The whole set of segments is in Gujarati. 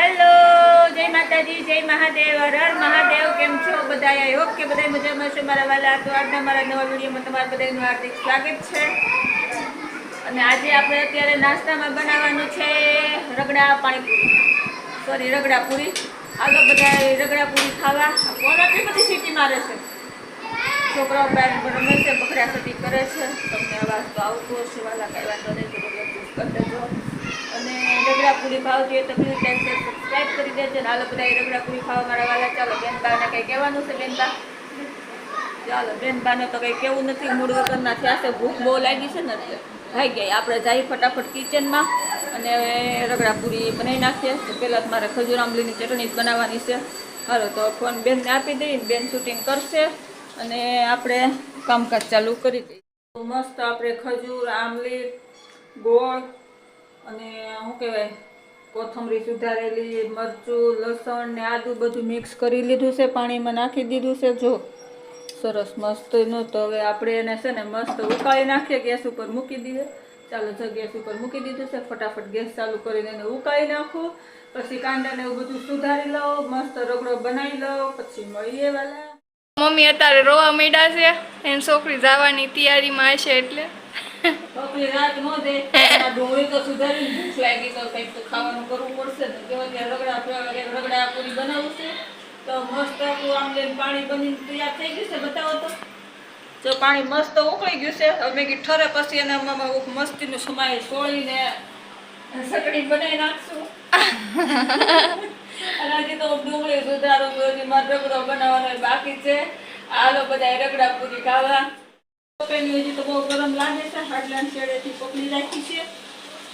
હેલો, જય માતાજી, જય મહાદેવ, હર મહાદેવ, કેમ છો બધા આઈ હોપ કે બધા મજામાં છો મારા વાલા. તો આજના મારા નવા વિડીયોમાં તમારા બધાનું હાર્દિક સ્વાગત છે. અને આજે આપણે અત્યારે નાસ્તામાં બનાવવાનું છે રગડા પાણીપુરી. સોરી રગડા પૂરી આગળ બધા રગડા પૂરી ખાવા. કોણ આટલી બધી સીટી મારે છે? છોકરાઓ બહાર રમે છે, બકરા સટી કરે છે. તમને અવાજ તો આવતો હશે, વાલા કાંઈ વાંધો નહીં, તો બધું કરી દેજો. અને રગડા પૂરી ભાવતી હોય તો પ્લીઝ લાઈક શેર સબસ્ક્રાઈબ કરી દેજો. હાલો બધા રગડા પૂરી ખાવા મારા વાલા. ચાલો બેન બાને કંઈ કહેવાનું છે બેન બા ચાલો બેન બાને તો કંઈ કેવું નથી. મૂળ વગરના થયા છે, ભૂખ બહુ લાગી છે ને ભાઈ ગઈ આપણે જઈએ ફટાફટ કિચનમાં અને રગડા પૂરી બનાવી નાખીએ. તો પહેલાં મારે ખજૂર આંબલીની ચટણી બનાવવાની છે. હાલો, તો ફોન બેનને આપી દઈએ બેન શૂટિંગ કરશે. અને આપણે કામકાજ ચાલુ કરી દઈએ. મસ્ત આપણે ખજૂર, આંબલી, ગોળ અને શું કહેવાય, કોથમરી સુધારેલી, મરચું, લસણ ને આદું બધું મિક્સ કરી લીધું છે, પાણીમાં નાખી દીધું છે, જો. સરસ મસ્તનું તો હવે આપણે એને છે ને મસ્ત ઉકાળી નાખીએ ગેસ ઉપર મૂકી દઈએ. ચાલો જો ગેસ ઉપર મૂકી દીધું છે, ફટાફટ ગેસ ચાલુ કરીને એને ઉકાળી નાખું. પછી કાંદાને એવું બધું સુધારી લઉં મસ્ત રગડો બનાવી લો, પછી મળીએ વાલા. મમ્મી અત્યારે રોવા માંડ્યા છે, એની છોકરી જવાની તૈયારીમાં હશે એટલે. જો પાણી મસ્ત ઉકળી ગયું છે અમે ઠરે પછી એને મસ્તી નું સમાય સોળીને સકડી બનાવી નાખશું. અને હજી તો ડુંગળી સુધારો હજી રગડો બનાવવાનો બાકી છે. આલો બધા રગડા પૂરી ખાવા. પેલી હજી તો બહુ ગરમ લાગે છે, હાડલાન શેડેથી પકડી રાખી છે.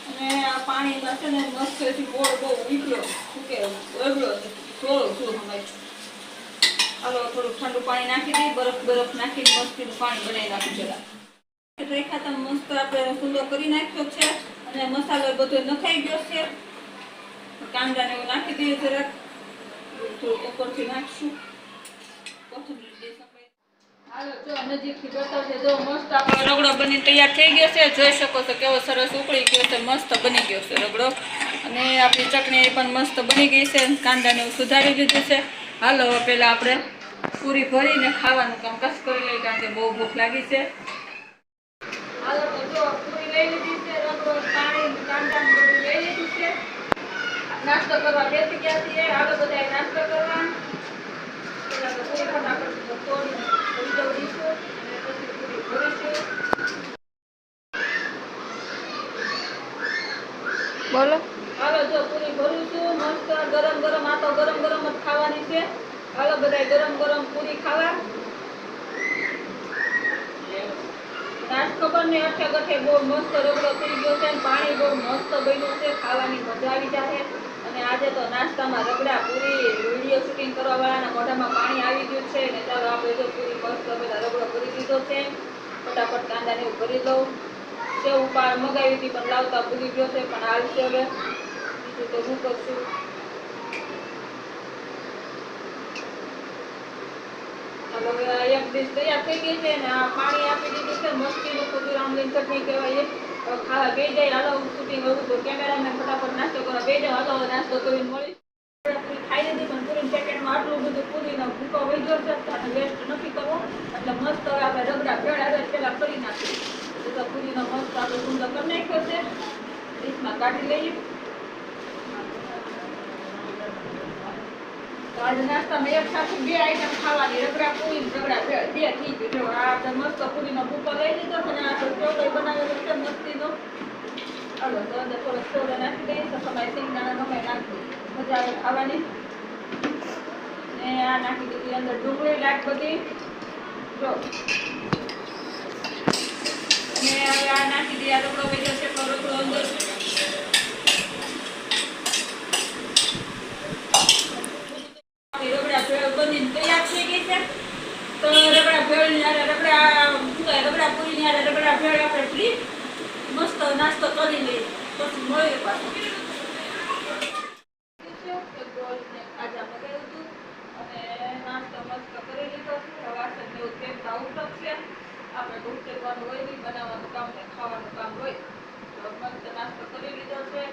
અને આ પાણીમાં છે ને મસ્તથી ગોળ બહુ નીકળ્યો કે ઓગળો થોડો શું સમજ હાલો થોડું ઠંડુ પાણી નાખી દઈ બરફ બરફ નાખીને મસ્તીનું પાણી બનાવી નાખી જરા. રેખા, તમે મસ્ત આપણે સુંદર કરી નાખ્યો છે અને મસાલો બધો નખાઈ ગયો છે. કાંદાને એવું નાખી દઈએ જરાક. થોડુંક ઉપરથી નાખશું. કોથમીર રગડો બની તૈયાર થઈ ગયો છે. જોઈ શકો છો કેવો સરસ ઉકળી ગયો છે, મસ્ત બની ગયો છે રગડો. અને આપણી ચટણી પણ મસ્ત બની ગઈ છે. કાંદાને સુધારી દીધું છે. હાલો પહેલાં આપણે પૂરી ભરીને ખાવાનું કામકાજ કરી લઈએ, કારણ કે બહુ ભૂખ લાગી છે. નાસ્તો કરવા બેસી ગયા છીએ હાલો બધાએ નાસ્તો કરવા પેલા તો પૂરી ફટાફટ તોડીને ભરી દઉં દીશું અને પછી પૂરી ભરીશું બોલો. હાલો, જો પૂરી ભરું છું, મસ્ત, ગરમ ગરમ આ તો ગરમ ગરમ જ ખાવાની છે. હાલો, બધાય ગરમ ગરમ પૂરી ખાવા. નાશ ખબર અને પાણી બહુ મસ્ત બન્યું છે, ખાવાની મજા આવી જાય અને આજે તો નાસ્તામાં રગડા પૂરી, વીડિયો શૂટિંગ કરવા વાળાના મોઢામાં પાણી આવી ગયું છે ને ચાલો આપણે જો પૂરી મસ્ત પેલા રગડો કરી દીધો છે. ફટાફટ કાંદાને એવું ભરી લઉં સેવ ઉપાડ મગાવી હતી, પણ લાવતા ભૂલી ગયો છે, પણ આવશે હવે. બીજું તો હું કરશું? ને ફટાફટ નાસ્તો કરવા બે જાય હાલો નાસ્તો કરીને મળી ખાઈ પણ પૂરી પેકેટમાં આટલું બધું પૂરીનો ભૂકો વહી ગયો છે નથી કરવો. એટલે મસ્ત હવે આપણે રગડા ભેળ પેલા કરી નાખીએ. તો પૂરીનો આપણે સુંદર કરી નાખ્યો છે ડીશમાં કાઢી લઈએ. તો આજે નાસ્તામાં એક સાથે બે આઈટમ ખાવાની. રગડા પૂરી રગડા ભેળ બે થઈ ગયું. જો આ આપણે મસ્ત પૂરીનો ભૂકો લઈ લીધો અને આ ચોકડી બનાવેલો છે મસ્તીનો. હલો, તો અંદર થોડો સોડો નાખી દઈએ. તો તમારે સિંગદાણા ગમે નાખી મજા આવે ખાવાની. ને આ નાખી દીધી અંદર ડુંગળી, લાટ બધી. જો અને હવે દઈએ આ રગડો વહી જશે તો રગડા ભેળ બની તૈયાર થઈ ગઈ છે તો રગડા ભેળની હારે રગડા રગડા પૂરી ની રગડા ભેળ આપણે ફ્રી મસ્ત નાસ્તો કરી લઈએ પછી મળીએ પાછું એક રોલ ને ખાજા મગાવ્યું હતું અને નાસ્તો મસ્ત કરી લીધો છે વાસણ ને એવું ફેંકતા ઉઠકશે આપણે હોય નહીં, બનાવવાનું કામ ને ખાવાનું કામ હોય, તો મસ્ત નાસ્તો કરી લીધો છે.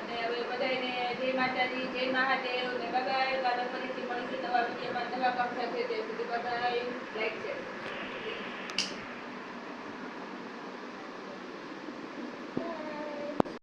અને હવે બધાને જય માતાજી, જય મહાદેવ ને બધા કાલે ફરીથી મળીશું નવા વિડીયોમાં નવા કામ સાથે. તે સુધી બાય